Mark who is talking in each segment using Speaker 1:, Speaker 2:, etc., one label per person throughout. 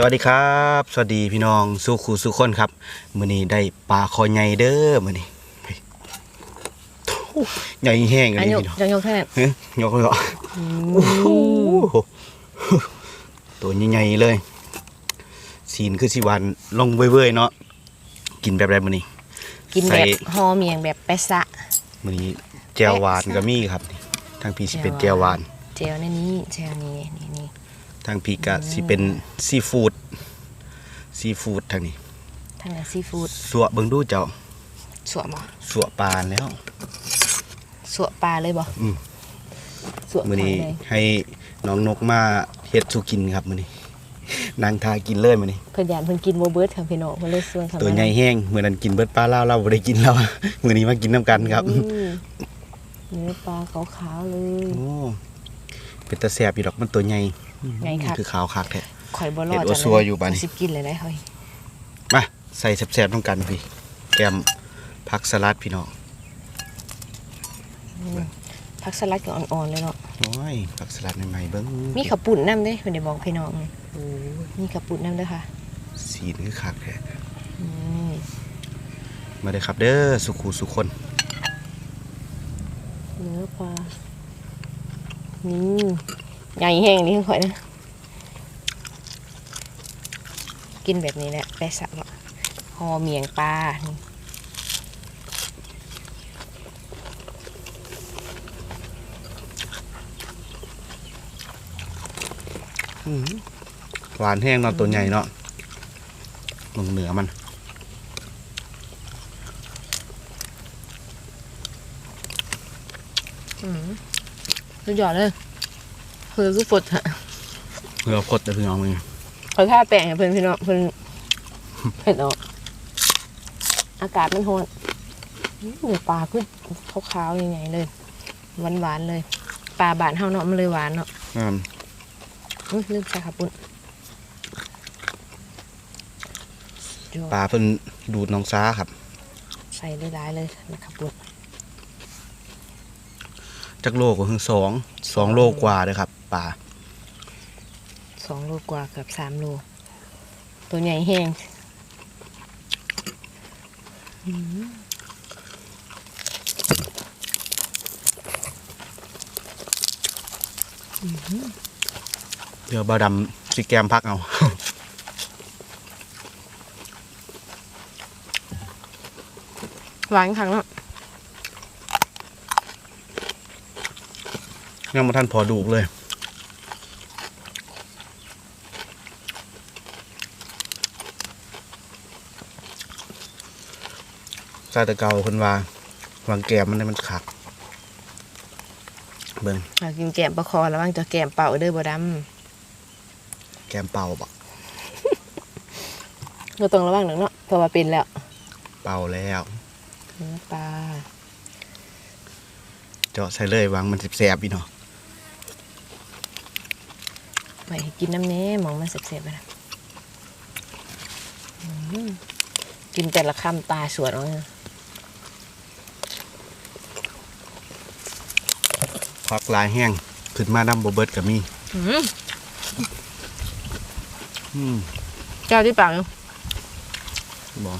Speaker 1: สวัสดีครับ สวัสดีพี่น้องสุขูสุขคนครับมื้อนี้ได้ปลาคอใหญ่เด้อมื้อนี้เฮ้ยโถ่ใหญ่แห้งเล
Speaker 2: อั
Speaker 1: ย
Speaker 2: นยก
Speaker 1: พี่น้อง
Speaker 2: ยกยกเท่านั้น
Speaker 1: เฮ้ยยกเลยเหรอโอ้โหตัวใหญ่ๆเลยสีนคือสิหวานลงเว้ยๆเนาะกินแบบไรมื้อนี้
Speaker 2: กิน
Speaker 1: ใส่
Speaker 2: แบบฮอเมียงแบบแปะซะ
Speaker 1: มื้อนี้แจ่วหวานก็มีครับทางพี่สิเป็นแจ่วหวาน
Speaker 2: เจลในนี้เจลนี้นี่นี่
Speaker 1: ทางพี่ก็สิเป็นซีฟู้ดซีฟู้ดทางนี้
Speaker 2: ทางนั้นซีฟู้ด
Speaker 1: สัวเบิ่งดูเจ้า
Speaker 2: สวบ่
Speaker 1: สัวปลาแล้ว
Speaker 2: สวปลาเลยบ่
Speaker 1: อืม
Speaker 2: สว
Speaker 1: มื้อนี้
Speaker 2: เลย
Speaker 1: ให้น้องนกมาเฮ็ดสุกินครับมื้อนี้นางทากินเลยมื้อนี้
Speaker 2: เพิ่นยานเพิ่นกินบ่เบิดค่ะพี่น้องเพิ่นเลยส่วนเข้ามา
Speaker 1: ตัวใหญ่แห้งมื้อนั้นกินเบิดปลาลาวเราบ่ได้กินแล้วมื้อนี้มากินน้ำกันครับ
Speaker 2: อืมเนื้อปลาขาวๆเลย
Speaker 1: โอ้เป็นตาแซ่บอยู่ดอกมันตัวใหญ่
Speaker 2: ใหญ่คัก
Speaker 1: คือขาวคักแท้
Speaker 2: ข่อยบ่รอด
Speaker 1: เห็ดโอซัวอยู่บัดนี้
Speaker 2: สิบกินเลยได้เฮ้ย
Speaker 1: มาใส่แซ่บๆต้องกันพี่แกมผักสลัดพี่น้อง
Speaker 2: ผักสลัดก็อ่อนๆเลยเนาะ
Speaker 1: โอ้ยผักสลัดใหม่ๆเบิ่ง
Speaker 2: มีข้าวปุ้นน้ำเด้เพิ่นได้บอกพี่น้องมีข้าวปุ้นน้ำเด้อค่ะ
Speaker 1: สีนคือคักแท้
Speaker 2: อืม
Speaker 1: มาเด้อครับเด้อสุขูสุคน
Speaker 2: เนื้อปลา นี่ ใหญ่แห้งนี่ข่อยนะ กินแบบนี้แหละแปะซะบ่ฮอเมียงปลานี่
Speaker 1: หวานแห้งเนาะตัวใหญ่เนาะลงเหนือมัน
Speaker 2: อืมสุดยอดเลย คือสุดฝดฮะ
Speaker 1: เพื่อพดแต่พี่น้องมึง
Speaker 2: เขาท่าแปลงให้เพื่อนพี่น้องเพื่อนเผ็ดออกอากาศมันโหดอู้ปลาขึ้นขาวๆยังไงเลยหวานหวานๆเลยปลาบานเฮาเนาะมันเลยหวานเนาะ
Speaker 1: งาม
Speaker 2: อื้อลืมใส่ขับปุ่นยอด
Speaker 1: ปลาเพิ่นดูดน้องซ้าครับ
Speaker 2: ใส่หลายๆเลยนะครับปุ่น
Speaker 1: จักโลกว่าคือสองสองโลกว่าเลยครับ ปลา
Speaker 2: สองโลกว่าเกือบสามโล ตัวใหญ่แห้งอื้อ
Speaker 1: เดี๋ยวบาดำสิแกมพักเอา
Speaker 2: หวานครั้งเนาะ
Speaker 1: ยังมาท่านพอดูกเลย ซาตะเกาคนว่าวางแกมมันได้มันขักเบิ่ง
Speaker 2: อยากกินแกมปลาคอแล้วบ้างจะแกมเป่าเด้อบ่ด
Speaker 1: แกมเป่าบ่ำ
Speaker 2: เราต้องระวังหนึ่งเนาะเพราะว่าเป็นแล้ว
Speaker 1: เป่าแล้ว
Speaker 2: เนื้อปลา
Speaker 1: เจาะใส่เลยวางมันสิแสบๆอีเนาะ
Speaker 2: ไปให้กินน้ำเน้หมองมันเสียบๆไปนะอืมกินแต่ละคำตาสวดเอาเนี่ย
Speaker 1: พักลายแห้งขึ้นมาดำบ่เบิดก็มี
Speaker 2: อืม
Speaker 1: อืม
Speaker 2: เจ้าที่ปากอยู่
Speaker 1: บ่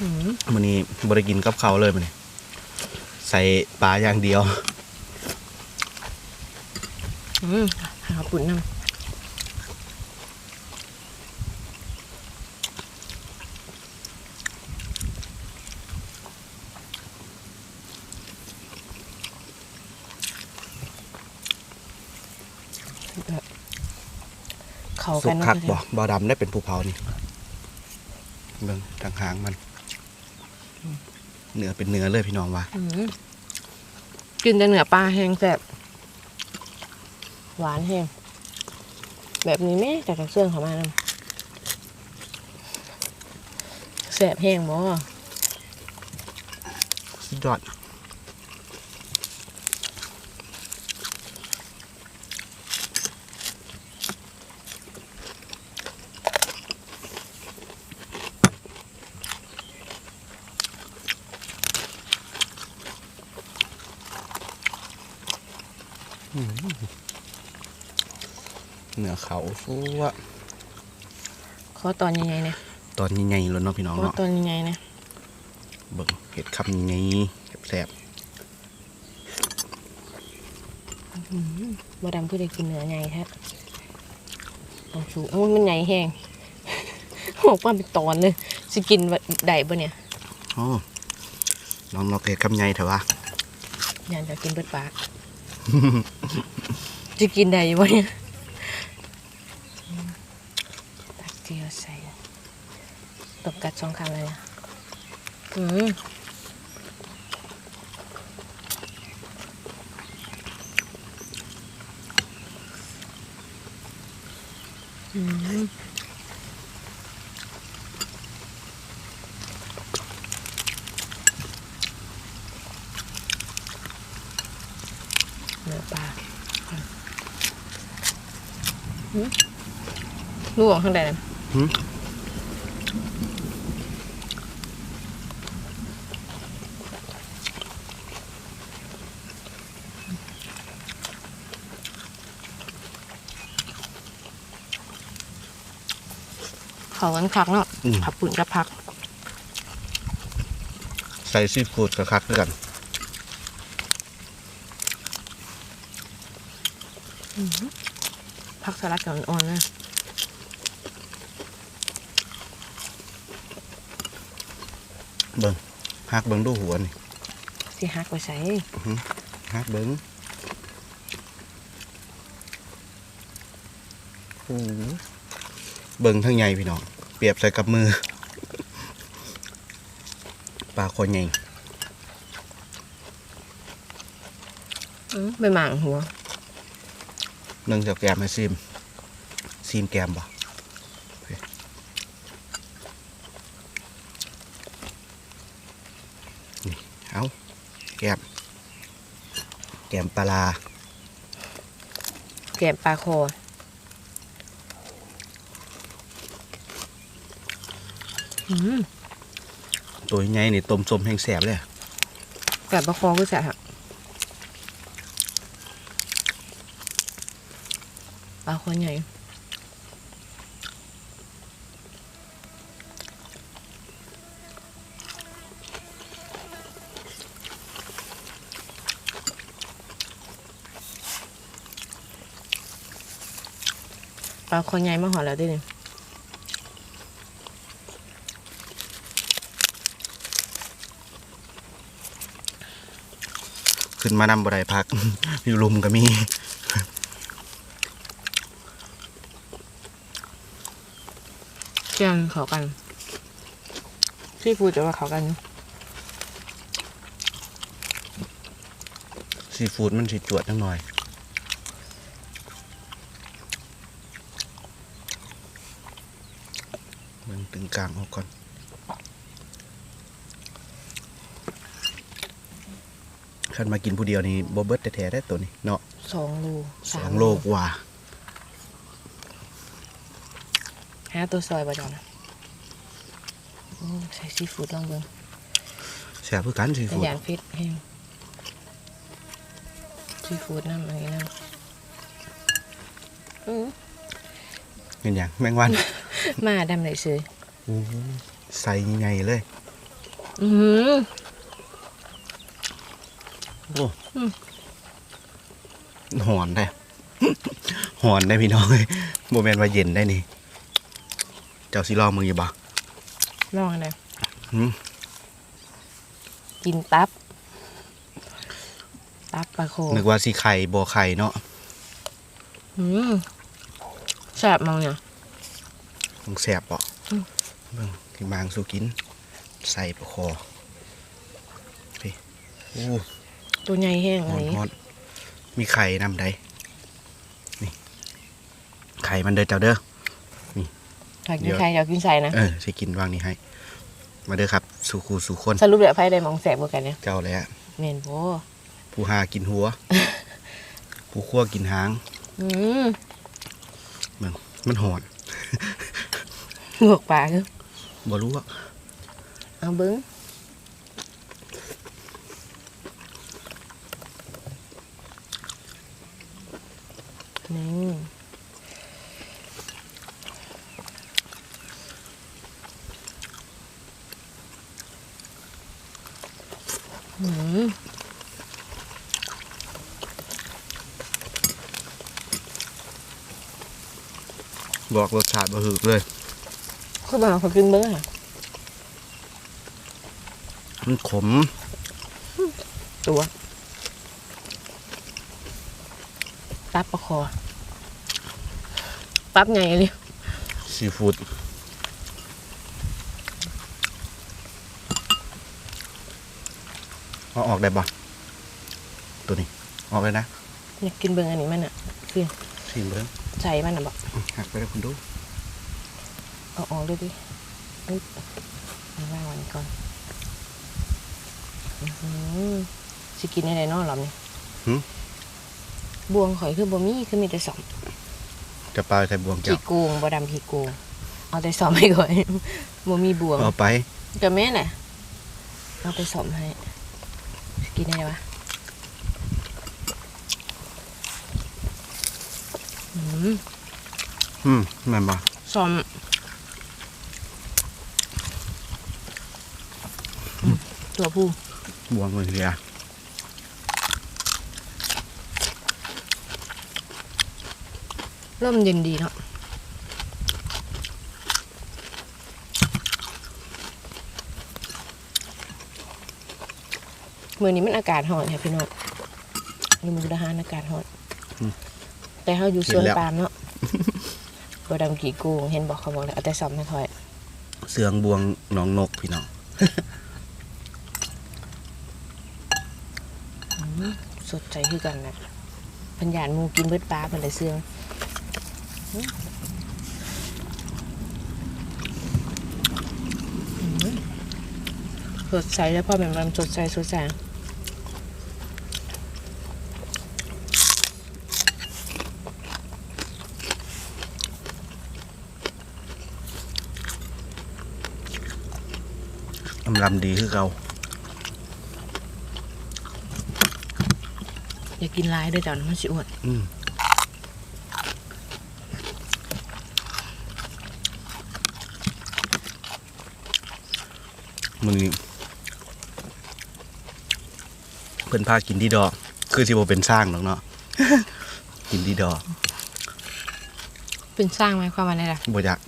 Speaker 2: อืม
Speaker 1: มื้อนี้บ่ได้กินกับข้าวเลยมื้อนี้ใส่ปลาอย่างเดียว
Speaker 2: อืมหาปุ่นน้ำ เขา
Speaker 1: สุ
Speaker 2: กั
Speaker 1: ก
Speaker 2: นเนาะ
Speaker 1: คักบ่บ่ดำได้เป็นภูเขานี่เบิ่งทางหางมันเนื้อเป็นเนื้อเลยพี่น้องว่า
Speaker 2: อืมกินแต่เนื้อปลาแห้งแซ่บหวานแห้งแบบนี้แม่แต่กับเครื่องเขามานำแซ่บแห้งบ่
Speaker 1: สุดยอด เนื้อเขาฟัว
Speaker 2: ขอตอนใหญ่ๆเนี่ย
Speaker 1: ตอนใหญ่ๆเลยเนาะพี่น้อง
Speaker 2: ขอ
Speaker 1: เนาะ
Speaker 2: ตอนใหญ่ๆเนี่ย
Speaker 1: เบิ่งเห็ดคำใหญ่แซ่บ
Speaker 2: บ่ดำคือได้กินเนื้อใหญ่แท้เอาสูโอ้ยมันใหญ่แห้งโอ้ป้าเป็นตอนเลยสิกินว่าได้บ่เนี่ย
Speaker 1: ๆโอ้น้องนกเห็ดคำใหญ่เถอะวะ
Speaker 2: ยานจะกินเบิดปาก จะกินได้อยู่บ่เนี่ยตักเจียวใส่ตบกัดสองคำเลยนะอืมอืมเนื้อปลาอืม ลูกของข้างใดนะ
Speaker 1: หึ
Speaker 2: เขากันคักเนาะ
Speaker 1: อืม
Speaker 2: ผักปุ่นกับผัก
Speaker 1: ใส่ซีฟู้ดกระคักด้วยกัน
Speaker 2: ผักสลัดกับอ่อนๆนะ
Speaker 1: เบิ่งฮักเบิ่งดูหัวนี่
Speaker 2: สิหักไปใส่
Speaker 1: ฮักเบิ่งโอ้โหเบิ่งทั้งใหญ่พี่น้องเปรียบใส่กับมือปลาคอใหญ่
Speaker 2: อืมไปหมางหัว
Speaker 1: หนึ่งจากแกมให้ซิมซิมแกมบ่โอเคนี่เอา แกมแกมปลาร้า
Speaker 2: แกมปลาคออืม
Speaker 1: ตัวใหญ่นี่ต้มส้มแห้งแสบเลย
Speaker 2: แกมปลาคอคือแซ่บอะปลาคอใหญ่ ลาคอใหญ่มาหอแล้วดิเนี่ย
Speaker 1: ขึ้นมานำบ่ได้พัก อยู่ลุมก็มี
Speaker 2: เจียงเขากัน ที่พูดจะว่าเขากัน
Speaker 1: ซีฟู้ดมันสิจวดจังหน่อย เบิ่งตึงกลางออกก่อนขันมากินผู้เดียวนี่บ่เบิดแท้ๆได้ตัวนี้เนาะ
Speaker 2: สองโล
Speaker 1: ส
Speaker 2: สา
Speaker 1: อ
Speaker 2: ม
Speaker 1: งโลกว่า
Speaker 2: ห้าตัวซอยบ่จอนะโอ้ใส่ซีฟู้ดลองเบิ่ง
Speaker 1: แซ่บคือกันซี
Speaker 2: แต่
Speaker 1: ฟู้ด
Speaker 2: อย่างเผ็ดแห้งซีฟู้ดน้ำอันนี้น้ำอือ
Speaker 1: เห็นหยังแมงวัน
Speaker 2: มาดำไหนซื้อ
Speaker 1: โอ้โหใส่ใหญ่เลย
Speaker 2: อือหือ
Speaker 1: โอ้
Speaker 2: อืม
Speaker 1: หอนได้หอนได้พี่น้องเลยโมเมนว่าเย็นได้นี่ เจ้าสิลองมึงอยู่บ่
Speaker 2: ลองอันไหน
Speaker 1: หืม
Speaker 2: กินตับ ตับปลาโค
Speaker 1: นึกว่าสิไข่บ่ไข่เนาะ
Speaker 2: อืมแซ่บมองเนี่ย
Speaker 1: ต้องแสบบ่
Speaker 2: อืม
Speaker 1: เบิ่งที่บางสู้กิน ใส่ประคอพี่โอ้
Speaker 2: ตัวใหญ่แห้ง
Speaker 1: ห
Speaker 2: อั
Speaker 1: อนน
Speaker 2: นี้
Speaker 1: ฮอนมีไข่นำได้นี่ ไข่มันเด้อเจ้าเด้อ
Speaker 2: ถ้ากิ
Speaker 1: เดี๋
Speaker 2: น
Speaker 1: ยว
Speaker 2: ใครเดี๋ยวกินใส่นะ
Speaker 1: เออสิกินวางนี้ให้ มาเด้อครับ สู่ครูสู่คน
Speaker 2: สรุปเดี๋ยวไพ่ได้มองแสบกว่ากันเนี่ย
Speaker 1: เจ้าแล้ว
Speaker 2: เมนโบ
Speaker 1: ผู้หากินหัว ผู้คั่วกินหาง
Speaker 2: อืม
Speaker 1: มันหอน
Speaker 2: ลวกปลาคือ
Speaker 1: บ่รู้ว่า
Speaker 2: เอาเบิ้งนี่ อืม
Speaker 1: บอกรสชาติบ่หือเล ย
Speaker 2: คือมาขอกินเบิ้งค่ะ
Speaker 1: มันขม
Speaker 2: ตัวปั๊บประคอปั๊บไงเลย
Speaker 1: ซีฟู้ดเอาออกได้ปะตัวนี้ ออกเลยนะ
Speaker 2: อยากกินเบิ้งอันนี้มันอะคือ
Speaker 1: ชิมเบิ้ง
Speaker 2: ใส่มันอะบอก
Speaker 1: หักไปแล้วคุณดู
Speaker 2: เอาออกเลยดิอุ๊ยเอาว่างวันก่อนอื้อหือสิกินอะไรเนอกหรอเนี่ย
Speaker 1: หึ
Speaker 2: บวงข่อยคือบ่มีคือมีแต่สอง
Speaker 1: จะปลาใส่บวง
Speaker 2: ขี้
Speaker 1: เจ้า
Speaker 2: โกงบ่ดำขี้โกงเอาแต่สอมให้ก่อนบ่มีบวง
Speaker 1: เอาไป
Speaker 2: กับแม่น่ะเอาแต่สอมให้สิกินอะไรวะอืม
Speaker 1: อืมแมันบ่
Speaker 2: สอมอืม ตัวผู้
Speaker 1: บวงมือเรีย
Speaker 2: ร่มเย็นดีเนาะเมื่อนี้มันอากาศร้อนค่ะพี่น้องอยู่มุกดาหารอากาศร้อน แต่เขาอยู่สวนปาล์มเนาะบดำกี่กูเห็นบอกเขาบอกเลยเอาแต่สอมไม่ค่อย
Speaker 1: เสืองบวงหนองนกพี่น้อง
Speaker 2: สดใจคือกันนะพันยานมูกินเบิดปลาเป็นไรเสื่องสดใสแล้วพ่อแม่มันสดใสสดใส
Speaker 1: อำลำดีคือเก่า
Speaker 2: อย่ากินร้ายเด้วยจ้ะมันสิอ้วน
Speaker 1: อืมมึงนี่เพิ่นพากินที่ดอก คือสิบ่เป็นสร้างหรอกเนาะ กินที่ดอก
Speaker 2: เป็นสร้างไหมความว่าไงล่ะ
Speaker 1: บ่อยาก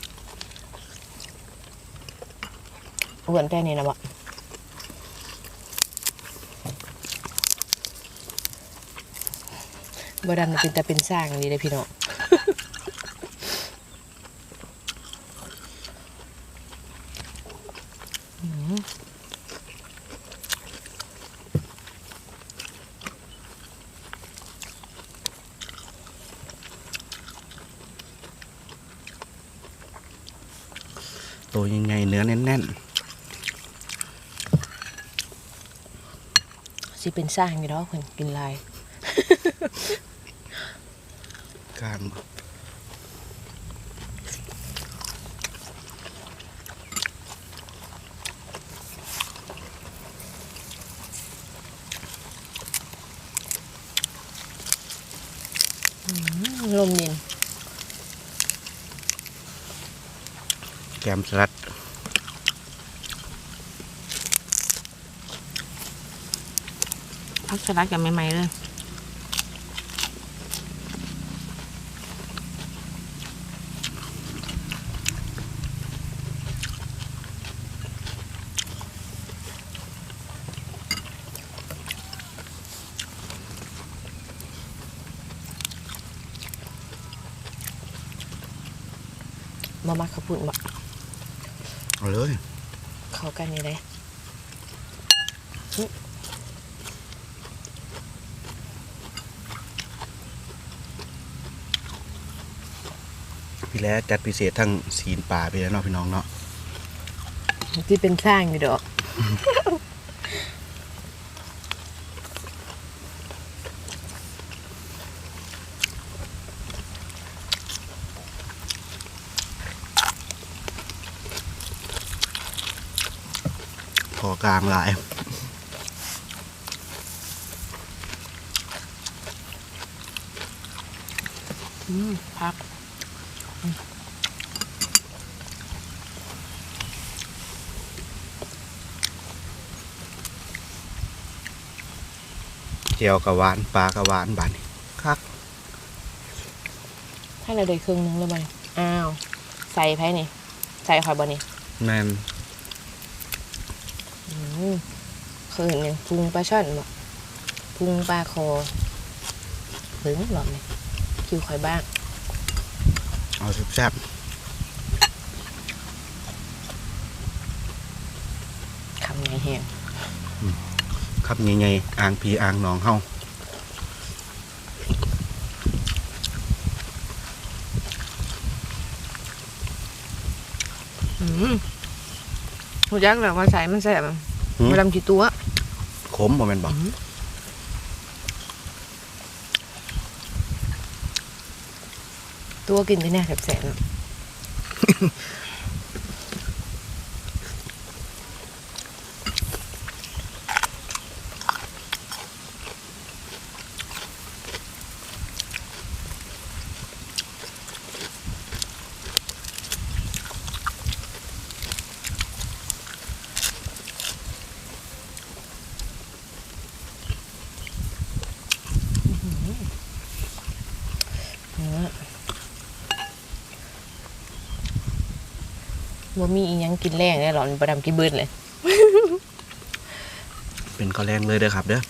Speaker 2: อ้วนแต่นี่นะบ่ บ่ดำมันเป็นแต่เป็นสร้างนี่เลยพี่น้อง
Speaker 1: ตัวยังไงเนื้อแน่น
Speaker 2: สิเป็นสร้างอยู่ดอกเพิ่นกินลาย
Speaker 1: ๆ กลาง
Speaker 2: ลมเย็น
Speaker 1: แกมสลัด
Speaker 2: พักสลัดกับใหม่ๆเลย มามาขับปุ่นบ
Speaker 1: เอาเลย
Speaker 2: เข้ากันนี่เลย
Speaker 1: พี่แล้วจัดพิเศษทั้งศีลป่าไปแล้วเนาะพี่น้องเนาะ
Speaker 2: ที่เป็นสร้างอยู่ดอก
Speaker 1: พอก ลางหลาย
Speaker 2: ออืมพัก
Speaker 1: เจียวกับหวานปลากับหวานบานนี่คัก
Speaker 2: ให้เราได้ครึ่งหนึงแล้วมันอ้าว ใส่ไผ่นี่ ใส่ข่อยบ่นี่
Speaker 1: แม่น
Speaker 2: อืม เคยเห็นยังพุงปลาช่อนบ่พุงปลาคอถึงหรอเนี่ยคิวข่อยบ้าง
Speaker 1: เอาแซ่บ
Speaker 2: คำไงแห้ง
Speaker 1: ๆครับใหญ่ๆอ่างพีอ่างหนองเฮา
Speaker 2: อืมหูยักษ์แหละว่าใส่มันแสบอะ
Speaker 1: หื ม
Speaker 2: มาดำกี่ตัว
Speaker 1: ขมบ่แม่นบ่
Speaker 2: ตัวกินที่แน่แสบๆอะ เนื้อ ว่ามีอีหยังกินแรงแน่หรอนประดำกินเบิดเลย
Speaker 1: เป็นข้าวแรงเลยเด้อครับเด้อ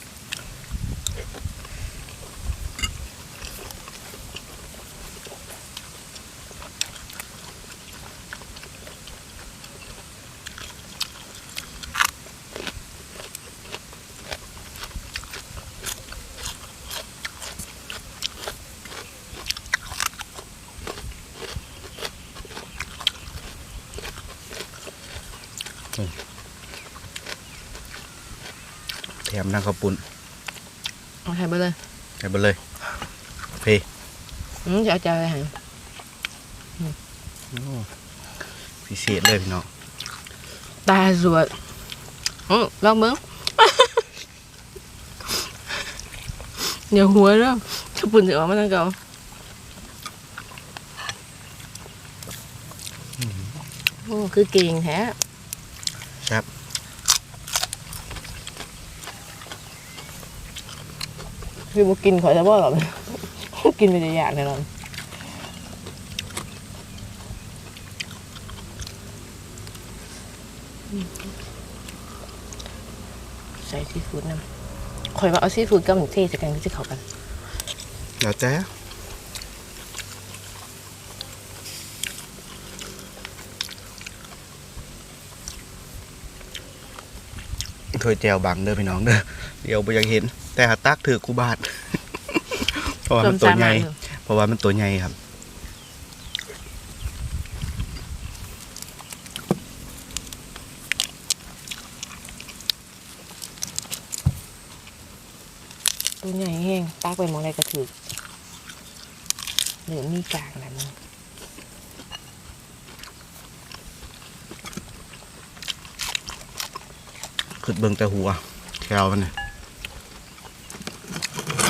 Speaker 1: น้ำข้าวปุ้น
Speaker 2: เอาใส่ไปเลย
Speaker 1: ให้ไปเลยเพ
Speaker 2: อืมจะเอาใจไปใหา
Speaker 1: โอ้พิเศษเลยพี่น้อง
Speaker 2: ตาสวยอือลองเบิ้งอย่าหัวแล้วถ้าปุ่นจะออกมาตั้งเก่าโอ้คือเก่งแท้
Speaker 1: ครับ
Speaker 2: คือมากินขอจะบอกหรอกินไปจะอยากแน่นอนใส่ซีฟู้ดนะข่อยว่าเอาซีฟู้ดกับหมูเทศกันก็จะเข้ากัน
Speaker 1: เดี๋ยวแจ้ถ้วยแจวบังเด้อพี่น้องเด้อเดี๋ยวบ่อยากเห็น แต่หาตักถือกูบาทเพราะว่ามันตัวใหญ่
Speaker 2: สมสามัญ
Speaker 1: เพราะว่ามันตัวใหญ่ครับ
Speaker 2: ตัวใหญ่แห้งตากไปหมองใดกระถือเหลือมีกลางนะมึง
Speaker 1: ขึ้นเบิ่งแต่หัวแถวมันนี่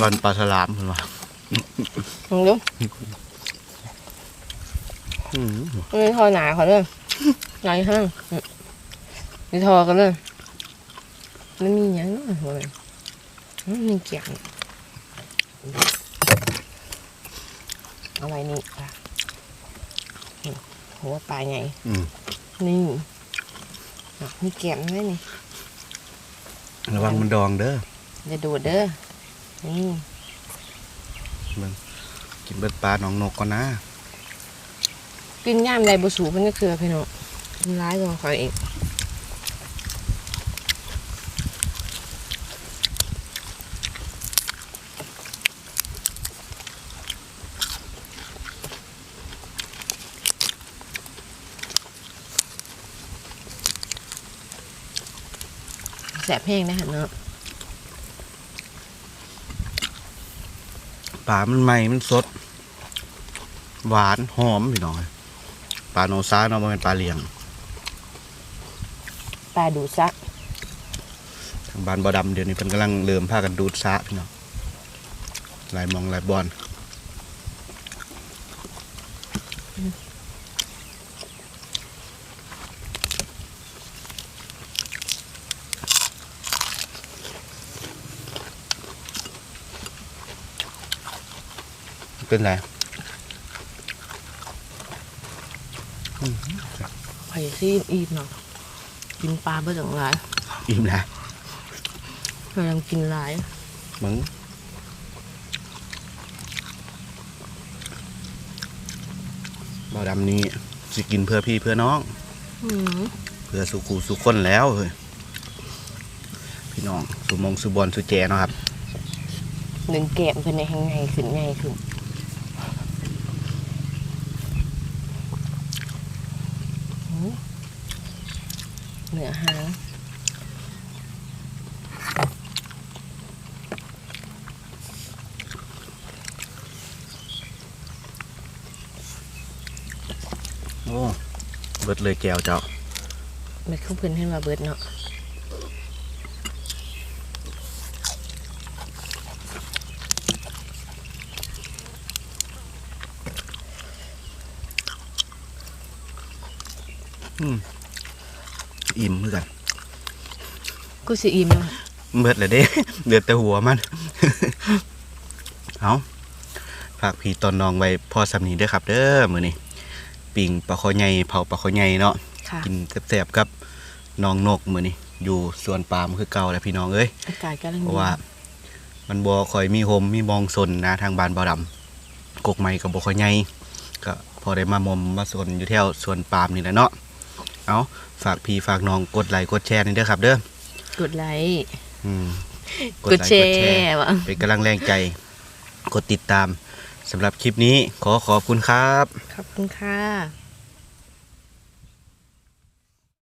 Speaker 1: วันปลาฉลามเพิ่นว่า
Speaker 2: มึงดู
Speaker 1: อืม
Speaker 2: มันมีทอหนาเขาเลยใหญ่ห้างมีทอกันเลยมันมีอย่างนั้นหัวเลยมันมีเกียงเอาไว้นี่ค่ะหัวปลาใหญ่นี่มีแก้มด้วยนี่
Speaker 1: ระวังมันดองเด้อ
Speaker 2: อย่าดูดเด้อ นี่
Speaker 1: กินเบิดปลาหนองนกก่อนนะ
Speaker 2: กินย่ามใดบุสูมันก็คือพี่น้องมันร้ายกว่าคอยเองแสบแห้งนะฮะเนาะ
Speaker 1: ปลามันใหม่ มันสด หวานหอมพี่น้องปลาโนซาเนาะบ่แม่นปลาเลี้ยง
Speaker 2: ปลาดูซัก
Speaker 1: ทางบ้านบ่อดำเดี๋ยวนี้เพิ่นกำลังเริ่มพากันดูดซะพี่น้องหลายหมองหลายบอน เป็นไร
Speaker 2: ไผ่ซีนอีบเนาะกินปลาเบื่อจังหลาย
Speaker 1: อิ่มนะ
Speaker 2: เรายังกินหลาย
Speaker 1: มึงบ่าวดำนี้สิกินเพื่อพี่เพื่อน้อง
Speaker 2: อืม
Speaker 1: เพื่อสุขูสุคนแล้วเฮ้ยพี่น้องสุมงสุบอลสุแจเนาะครับ
Speaker 2: หนึ่งแกมเป็นในแห่งไงขึ้นไงขึ้นอืม เหนือหาง
Speaker 1: โอ้เบิดเลยแจวเจ้า
Speaker 2: เม็ดข้าวเพิ่นให้มาเบิดเนาะ
Speaker 1: อิ่มเหมือนกัน
Speaker 2: กูสิอิ่มแล้ว
Speaker 1: เบิดเลยเด้เดือดแต่หัวมัน เอาฝากพี่ตอนน้องไว้พอสำนีเด้อครับ เด้อมื้อนี้ปิ่งปลาคอใหญ่เผาปลาคอใหญ่เนาะ
Speaker 2: ค่ะ
Speaker 1: กินแซ่บๆกับน้องนกมื้อนี้อยู่สวนปาล์มคือเก่าแหล้วพี่น้องเอ้ย
Speaker 2: อากาศกำลัง
Speaker 1: เพ
Speaker 2: ดี
Speaker 1: ราะว่า มันบ่ค่อยมีโฮมมีมองสนนะ ทางบ้านบ่าวดำกกไม้ก็บ่ค่อยใหญ่ก็พอได้มามอมมาสนอยู่แถวสวนปาล์มนี่แหละเนาะ เอาฝากพี่ฝากน้องกดไลค์กดแชร์นี่เด้อครับ เด้อก
Speaker 2: ดไลค์
Speaker 1: อืม
Speaker 2: กดแชร์ว่ะ
Speaker 1: เป็นกำลังแรงใจ กดติดตามสำหรับคลิปนี้ขอขอบคุณครับ
Speaker 2: ขอบคุณค่ะ